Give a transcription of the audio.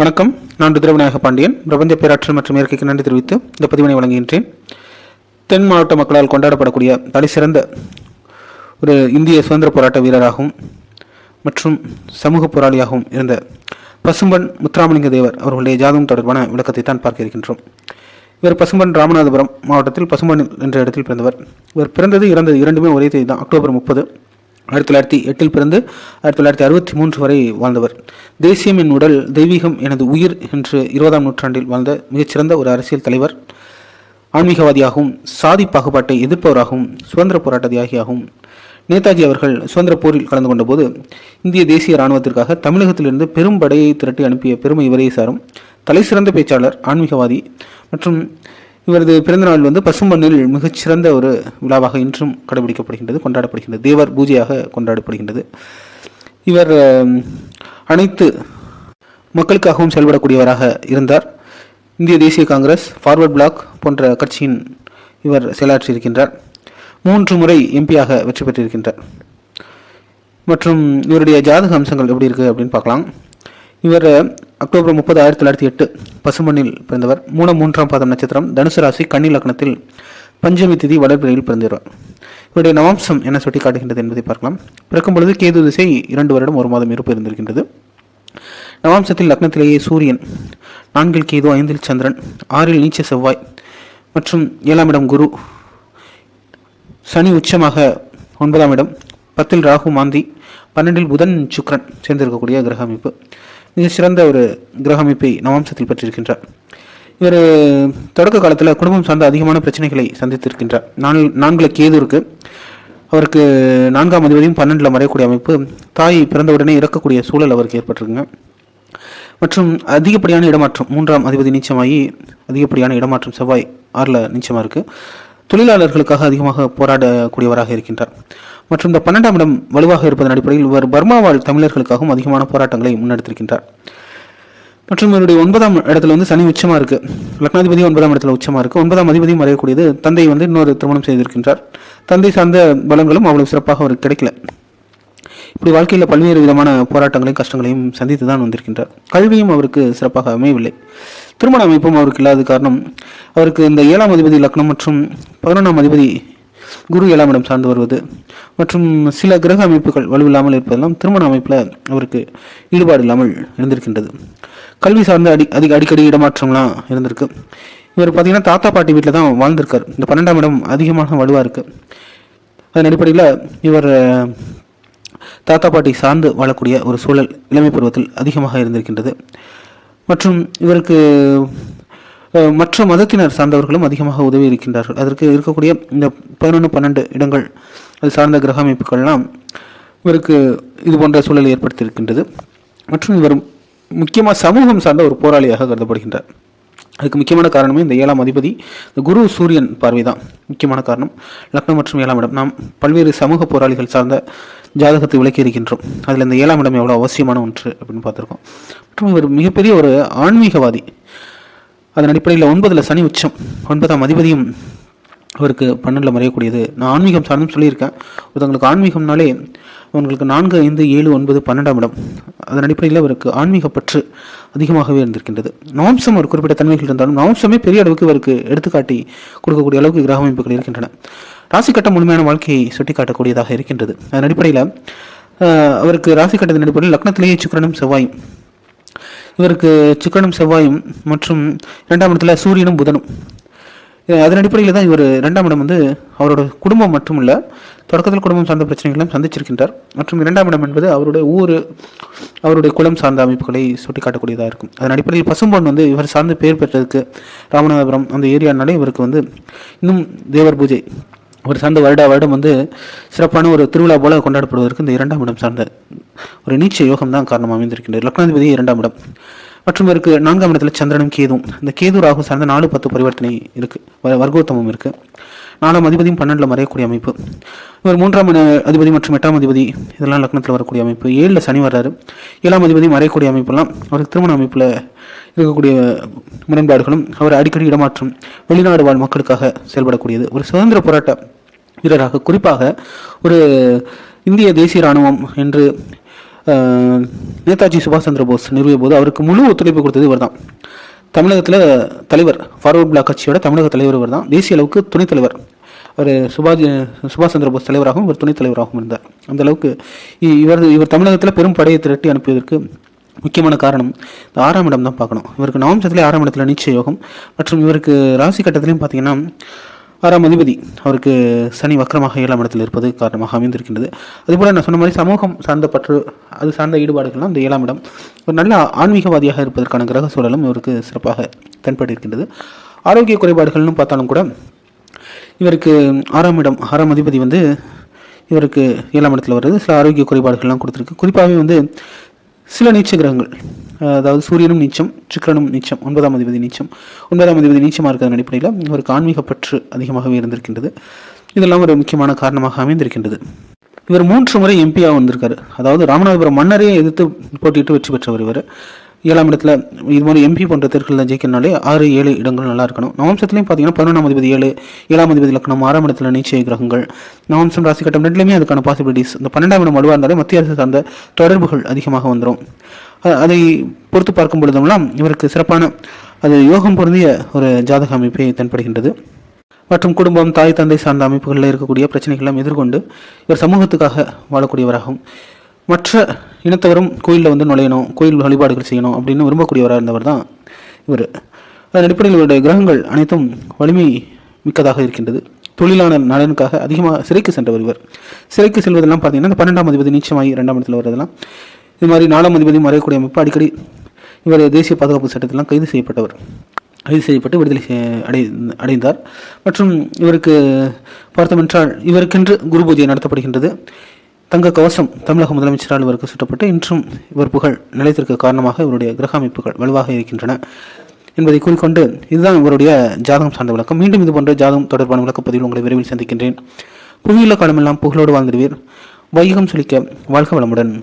வணக்கம். நான் ருத்ரவிநாயக பாண்டியன். பிரபஞ்ச பேராற்றல் மற்றும் இயற்கைக்கு நன்றி தெரிவித்து இந்த பதிவினை வழங்குகின்றேன். தென் மாவட்ட மக்களால் கொண்டாடப்படக்கூடிய தலைசிறந்த ஒரு இந்திய சுதந்திர போராட்ட வீரராகவும் மற்றும் சமூக போராளியாகவும் இருந்த பசும்பன் முத்துராமலிங்க தேவர் அவர்களுடைய ஜாதகம் தொடர்பான விளக்கத்தை தான் பார்க்க இருக்கின்றோம். இவர் பசும்பன் ராமநாதபுரம் மாவட்டத்தில் பசும்பன் என்ற இடத்தில் பிறந்தவர். இவர் பிறந்தது இறந்தது இரண்டுமே ஒரே தேதி தான் அக்டோபர் முப்பது. ஆயிரத்தி தொள்ளாயிரத்தி எட்டில் பிறந்து ஆயிரத்தி தொள்ளாயிரத்தி அறுபத்தி மூன்று வரை வாழ்ந்தவர். தேசியம் என் உடல் தெய்வீகம் எனது உயிர் என்று இருபதாம் நூற்றாண்டில் வாழ்ந்த மிகச்சிறந்த ஒரு அரசியல் தலைவர் ஆன்மீகவாதியாகவும் சாதி பாகுபாட்டை எதிர்ப்பவராகவும் சுதந்திர போராட்ட தியாகியாகவும் நேதாஜி அவர்கள் சுதந்திர போரில் கலந்து கொண்டபோது இந்திய தேசிய இராணுவத்திற்காக தமிழகத்திலிருந்து பெரும் படையை திரட்டி அனுப்பிய பெருமை இவரே சாரும் தலைசிறந்த பேச்சாளர் ஆன்மீகவாதி மற்றும் இவரது பிறந்தநாள் வந்து பசும்பண்ணில் மிகச்சிறந்த ஒரு விழாவாக இன்றும் கடைபிடிக்கப்படுகின்றது கொண்டாடப்படுகின்றது. தேவர் பூஜையாக கொண்டாடப்படுகின்றது. இவர் அனைத்து மக்களுக்காகவும் செயல்படக்கூடியவராக இருந்தார். இந்திய தேசிய காங்கிரஸ் ஃபார்வர்ட் பிளாக் போன்ற கட்சியின் இவர் செயலாற்றியிருக்கின்றார். மூன்று முறை எம்பியாக வெற்றி பெற்றிருக்கின்றார். மற்றும் இவருடைய ஜாதக அம்சங்கள் எப்படி இருக்குது அப்படின்னு பார்க்கலாம். இவர் அக்டோபர் முப்பது ஆயிரத்தி தொள்ளாயிரத்தி எட்டு பசுமண்ணில் பிறந்தவர். மூணு மூன்றாம் பாதம் நட்சத்திரம் தனுசு ராசி கன்னி லக்னத்தில் பஞ்சமி திதி வளர்பிறையில் பிறந்திருவார் இவருடைய நவாம்சம் என்ன சுட்டி காட்டுகின்றது என்பதை பார்க்கலாம். பிறக்கும் பொழுது கேது திசை இரண்டு வருடம் ஒரு மாதம் இருப்பு இருந்திருக்கின்றது. நவாம்சத்தில் லக்னத்திலேயே சூரியன் நான்கில் கேது ஐந்தில் சந்திரன் ஆறில் நீச்ச செவ்வாய் மற்றும் ஏழாம் இடம் குரு. சனி உச்சமாக ஒன்பதாம் இடம் பத்தில் ராகு மாந்தி பன்னெண்டில் புதன் சுக்ரன் சேர்ந்திருக்கக்கூடிய கிரக அமைப்பு மிகச்சிறந்த ஒரு கிரக அமைப்பை நவாம்சத்தில் பெற்றிருக்கின்றார். இவர் தொடக்க காலத்தில் குடும்பம் சார்ந்த அதிகமான பிரச்சனைகளை சந்தித்திருக்கின்றார். நான்கு நான்கில் கேது இருக்கு. அவருக்கு நான்காம் அதிபதியும் பன்னெண்டில் மறையக்கூடிய அமைப்பு தாய் பிறந்தவுடனே இறக்கக்கூடிய சூழல் அவருக்கு ஏற்பட்டிருக்குங்க. மற்றும் அதிகப்படியான இடமாற்றம் மூன்றாம் அதிபதி நீச்சமாகி அதிகப்படியான இடமாற்றம் செவ்வாய் ஆறில் நீச்சமாக இருக்குது தொழிலாளர்களுக்காக அதிகமாக போராடக்கூடியவராக இருக்கின்றார். மற்றும் இந்த பன்னெண்டாம் இடம் வலுவாக இருப்பதன் அடிப்படையில் இவர் பர்மா வாழ் தமிழர்களுக்காகவும் அதிகமான போராட்டங்களை முன்னெடுத்திருக்கின்றார். மற்றும் இவருடைய ஒன்பதாம் இடத்துல வந்து சனி உச்சமாக இருக்கு. லக்னாதிபதி ஒன்பதாம் இடத்துல உச்சமாக இருக்கு. ஒன்பதாம் அதிபதியும் மறையக்கூடியது தந்தை வந்து இன்னொரு திருமணம் செய்திருக்கின்றார். தந்தை சார்ந்த பலங்களும் அவ்வளவு சிறப்பாக அவருக்கு கிடைக்கல. இப்படி வாழ்க்கையில் பல்வேறு விதமான போராட்டங்களையும் கஷ்டங்களையும் சந்தித்து தான் வந்திருக்கின்றார். கல்வியும் அவருக்கு சிறப்பாக அமையவில்லை. திருமண அமைப்பும் அவருக்கு இல்லாத காரணம் அவருக்கு இந்த ஏழாம் அதிபதி லக்னம் மற்றும் பதினொன்றாம் அதிபதி குரு ஏழாம் இடம் சார்ந்து வருவது. மற்றும் சில கிரக அமைப்புகள் வலுவில்லாமல் இருப்பதெல்லாம் திருமண அமைப்பில் அவருக்கு ஈடுபாடு இல்லாமல் இருந்திருக்கின்றது. கல்வி சார்ந்த அடி அதிக அடிக்கடி இடமாற்றம்லாம் இருந்திருக்கு. இவர் பார்த்தீங்கன்னா தாத்தா பாட்டி வீட்டில் தான் வாழ்ந்திருக்கார். இந்த பன்னெண்டாம் இடம் அதிகமாக வலுவாக இருக்குது அதன் அடிப்படையில் இவர் தாத்தா பாட்டி சார்ந்து வாழக்கூடிய ஒரு சூழல் இளமை பருவத்தில் அதிகமாக இருந்திருக்கின்றது. மற்றும் இவருக்கு மற்ற மதத்தினர் சார்ந்தவர்களும் அதிகமாக உதவி இருக்கின்றார்கள். அதற்கு இருக்கக்கூடிய இந்த பதினொன்று பன்னெண்டு இடங்கள் அது சார்ந்த கிரக அமைப்புகள்லாம் இவருக்கு இது போன்ற சூழலை ஏற்படுத்தியிருக்கின்றது. மற்றும் இவர் முக்கியமாக சமூகம் சார்ந்த ஒரு போராளியாக கருதப்படுகின்றார். அதுக்கு முக்கியமான காரணமே இந்த ஏழாம் அதிபதி இந்த குரு சூரியன் பார்வை தான் முக்கியமான காரணம். லக்னம் மற்றும் ஏழாம் இடம். நாம் பல்வேறு சமூக போராளிகள் சார்ந்த ஜாதகத்தை விளக்கி இருக்கின்றோம். அதில் இந்த ஏழாம் இடம் எவ்வளோ அவசியமான ஒன்று அப்படின்னு பார்த்துருக்கோம். மற்றும் இவர் மிகப்பெரிய ஒரு ஆன்மீகவாதி. அதன் அடிப்படையில் ஒன்பதில் சனி உச்சம் ஒன்பதாம் அதிபதியும் அவருக்கு பன்னெண்டில் மறையக்கூடியது. நான் ஆன்மீகம் சார்ந்தும் சொல்லியிருக்கேன். ஒருத்தவங்களுக்கு ஆன்மீகம்னாலே அவங்களுக்கு நான்கு ஐந்து ஏழு ஒன்பது பன்னெண்டாம் இடம். அதன் அடிப்படையில் அவருக்கு ஆன்மீக பற்று அதிகமாகவே இருந்திருக்கின்றது. நவம்சம் ஒரு குறிப்பிட்ட தன்மைகள் இருந்தாலும் நவம்சமே பெரிய அளவுக்கு அவருக்கு எடுத்துக்காட்டி கொடுக்கக்கூடிய அளவுக்கு கிரக அமைப்புகள் இருக்கின்றன. ராசி கட்டம் முழுமையான வாழ்க்கையை சுட்டிக்காட்டக்கூடியதாக இருக்கின்றது. அதன் அடிப்படையில் அவருக்கு ராசி கட்டத்தின் அடிப்படையில் லக்னத்திலேயே சுக்கரனும் செவ்வாயும் இவருக்கு சிக்கனும் செவ்வாயும் மற்றும் இரண்டாம் இடத்துல சூரியனும் புதனும். அதன் அடிப்படையில் தான் இவர் இரண்டாம் இடம் வந்து அவரோட குடும்பம் மட்டும் இல்லை தொடக்கத்தில் குடும்பம் சார்ந்த பிரச்சனைகளையும் சந்திச்சிருக்கின்றார். மற்றும் இரண்டாம் இடம் என்பது அவருடைய ஊர் அவருடைய குலம் சார்ந்த அமைப்புகளை சுட்டிக்காட்டக்கூடியதாக இருக்கும். அதன் அடிப்படையில் பசும்பொன் வந்து இவர் சார்ந்து பெயர் பெற்றதுக்கு ராமநாதபுரம் அந்த ஏரியானாலே இவருக்கு வந்து இன்னும் தேவர் பூஜை ஒரு சார்ந்த வருடா வருடம் வந்து சிறப்பான ஒரு திருவிழா போல கொண்டாடப்படுவதற்கு இந்த இரண்டாம் இடம் சார்ந்த ஒரு நீச்ச யோகம் தான் காரணமாக அமைந்திருக்கின்றது. லக்னாதிபதி இரண்டாம் இடம். மற்றும் இவருக்கு நான்காம் இடத்துல சந்திரனும் கேதும் இந்த கேது ராகு சார்ந்த நாலு பத்து பரிவர்த்தனை இருக்கு. வ- வர்க்கோத்தமம் இருக்கு. நாலாம் அதிபதியும் பன்னெண்டில் மறையக்கூடிய அமைப்பு. இவர் மூன்றாம் அதிபதி மற்றும் எட்டாம் அதிபதி இதெல்லாம் லக்னத்தில் வரக்கூடிய அமைப்பு. ஏழில் சனி வர்றாரு. ஏழாம் அதிபதி மறையக்கூடிய அமைப்பெல்லாம் அவருக்கு திருமண அமைப்பில் இருக்கக்கூடிய முரண்பாடுகளும் அவர் அடிக்கடி இடமாற்றம் வெளிநாடு வாழ் மக்களுக்காக செயல்படக்கூடியது. ஒரு சுதந்திர போராட்ட வீரராக குறிப்பாக ஒரு இந்திய தேசிய இராணுவம் என்று நேதாஜி சுபாஷ் சந்திர போஸ் நிறுவிய போது அவருக்கு முழு ஒத்துழைப்பு கொடுத்தது இவர் தான் தமிழகத்தில் தலைவர் ஃபார்வர்ட் பிளாக் கட்சியோட தமிழக தலைவர் இவர் தான் தேசிய அளவுக்கு துணைத் தலைவர். அவர் சுபாஷ் சுபாஷ் சந்திர போஸ் தலைவராகவும் இவர் துணைத் தலைவராகவும் இருந்தார். அந்த அளவுக்கு இ- இவர் இவர் தமிழகத்தில் பெரும் படையை திரட்டி அனுப்பியதற்கு முக்கியமான காரணம் இந்த ஆறாம் இடம் தான் பார்க்கணும். இவருக்கு நவம்சத்திலே ஆறாம் இடத்துல நீச்ச யோகம் மற்றும் இவருக்கு ராசி கட்டத்திலையும் பார்த்தீங்கன்னா ஆறாம் அதிபதி அவருக்கு சனி வக்கரமாக ஏழாம் இடத்தில் இருப்பது காரணமாக அமைந்திருக்கின்றது. அதுபோல் நான் சொன்ன மாதிரி சமூகம் சார்ந்த பற்று அது சார்ந்த ஈடுபாடுகள்லாம் இந்த ஏழாம் இடம் ஒரு நல்ல ஆன்மீகவாதியாக இருப்பதற்கான கிரக சூழலும் இவருக்கு சிறப்பாக தென்பட்டிருக்கின்றது. ஆரோக்கிய குறைபாடுகள்னு பார்த்தாலும் கூட இவருக்கு ஆறாம் இடம் ஆறாம் அதிபதி வந்து இவருக்கு ஏழாம் இடத்துல வருது சில ஆரோக்கிய குறைபாடுகள்லாம் கொடுத்துருக்கு. குறிப்பாகவே வந்து சில நீச்ச கிரகங்கள் அதாவது சூரியனும் நீச்சம் சுக்கரனும் நீச்சம் ஒன்பதாம் அதிபதி நீச்சம் ஒன்பதாம் அதிபதி நீச்சமாக இருக்கிறதன் அடிப்படையில் இவருக்கு ஆன்மீக பற்று அதிகமாகவே இருந்திருக்கின்றது. இதெல்லாம் ஒரு முக்கியமான காரணமாக அமைந்திருக்கின்றது. இவர் மூன்று முறை எம்பியாக வந்திருக்காரு. அதாவது ராமநாதபுரம் மன்னரையே எதிர்த்து போட்டியிட்டு வெற்றி பெற்றவர் இவர். ஏழாம் இடத்துல இது மாதிரி எம்பி போன்ற தேர்தலில் ஜெயிக்கணும்னாலே ஆறு ஏழு இடங்கள் நல்லா இருக்கணும். நவம்சத்துலையும் பார்த்தீங்கன்னா பதினொன்றாம் அதிபதி ஏழு ஏழாம் அதிபதி லக்னம் ஆறாம் இடத்துல நிச்சய கிரகங்கள் நவம்சம் ராசி கட்டம் ரெண்டுலையுமே அதுக்கான பாசிபிலிட்டிஸ் இந்த பன்னெண்டாம் இடம் வலுவாக இருந்தாலே மத்திய அரசு சார்ந்த தொடர்புகள் அதிகமாக வந்துடும் அதை பொறுத்து பார்க்கும் பொழுதெல்லாம் இவருக்கு சிறப்பான அது யோகம் பொருந்திய ஒரு ஜாதக அமைப்பை தென்படுகின்றது. மற்றும் குடும்பம் தாய் தந்தை சார்ந்த அமைப்புகளில் இருக்கக்கூடிய பிரச்சனைகளெல்லாம் எதிர்கொண்டு இவர் சமூகத்துக்காக வாழக்கூடியவராகும். மற்ற இனத்தவரும் கோயிலில் வந்து நுழையணும் கோயில் வழிபாடுகள் செய்யணும் அப்படின்னு விரும்பக்கூடியவராக இருந்தவர் தான் இவர். அதன் அடிப்படையில் இவருடைய கிரகங்கள் அனைத்தும் வலிமை மிக்கதாக இருக்கின்றது. தொழிலான நலனுக்காக அதிகமாக சிறைக்கு சென்றவர் இவர். சிறைக்கு செல்வதெல்லாம் பார்த்தீங்கன்னா இந்த பன்னெண்டாம் அதிபதி நீச்சமாகி ரெண்டாம் இடத்துல வருவதெல்லாம் இது மாதிரி நாலாம் அதிபதி மறையக்கூடிய அமைப்பு அடிக்கடி இவர் தேசிய பாதுகாப்பு சட்டத்திலாம் கைது செய்யப்பட்டவர். கைது செய்யப்பட்டு விடுதலை அடை அடைந்தார். மற்றும் இவருக்கு பார்த்தோமென்றால் இவருக்கென்று குரு பூஜை நடத்தப்படுகின்றது. தங்க கவசம் தமிழக முதலமைச்சரால் இவருக்கு சுட்டப்பட்டு இன்றும் இவர் புகழ் நிலைத்திருக்க காரணமாக இவருடைய கிரக அமைப்புகள் வலுவாக இருக்கின்றன என்பதை கூறிக்கொண்டு இதுதான் இவருடைய ஜாதகம் சார்ந்த விளக்கம். மீண்டும் இதுபோன்ற ஜாதகம் தொடர்பான விளக்கப்பதிவில் உங்களை விரைவில் சந்திக்கின்றேன். புவியுள்ள காலமெல்லாம் புகழோடு வாழ்ந்திடுவீர். வையகம் சுழிக்க வாழ்க வளமுடன்.